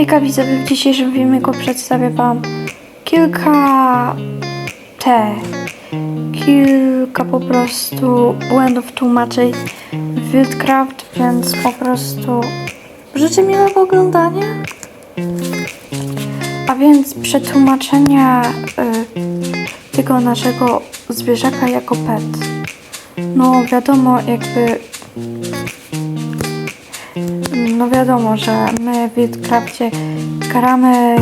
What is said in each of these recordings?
Hejka widzowie, w dzisiejszym filmiku przedstawię wam kilka te, kilka po prostu błędów tłumaczeń w Wildcraft, więc po prostu życzę miłego oglądania. A więc przetłumaczenia y, tego naszego zwierzaka jako pet. No wiadomo, jakby no wiadomo, że my w Wildcrafcie gramy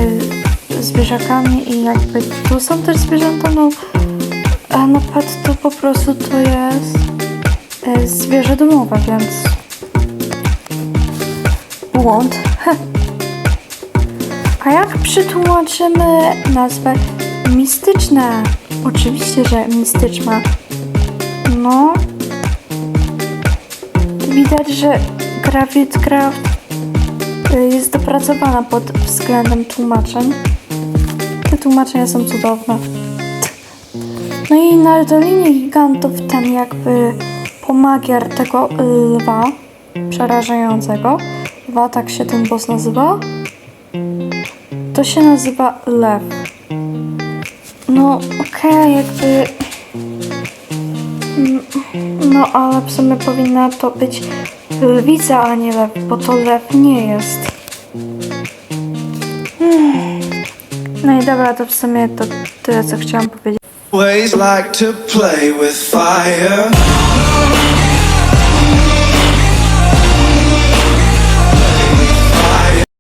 zwierzakami i jakby tu są też zwierzęta, no a na pet to po prostu to jest e, zwierzę domowe, więc błąd. A jak przetłumaczymy nazwę mistyczne? Oczywiście, że mistyczna. No, widać, że gra Dopracowana pod względem tłumaczeń. Te tłumaczenia są cudowne. No i na Dolinie Gigantów ten jakby pomagier tego lwa przerażającego, lwa tak się ten boss nazywa, to się nazywa lew. No okej, jakby... Mm, No ale w sumie powinna to być lwica, a nie lew, bo to lew nie jest. Hmm. No i dobra, to w sumie to tyle, co chciałam powiedzieć. Always like to play with fire.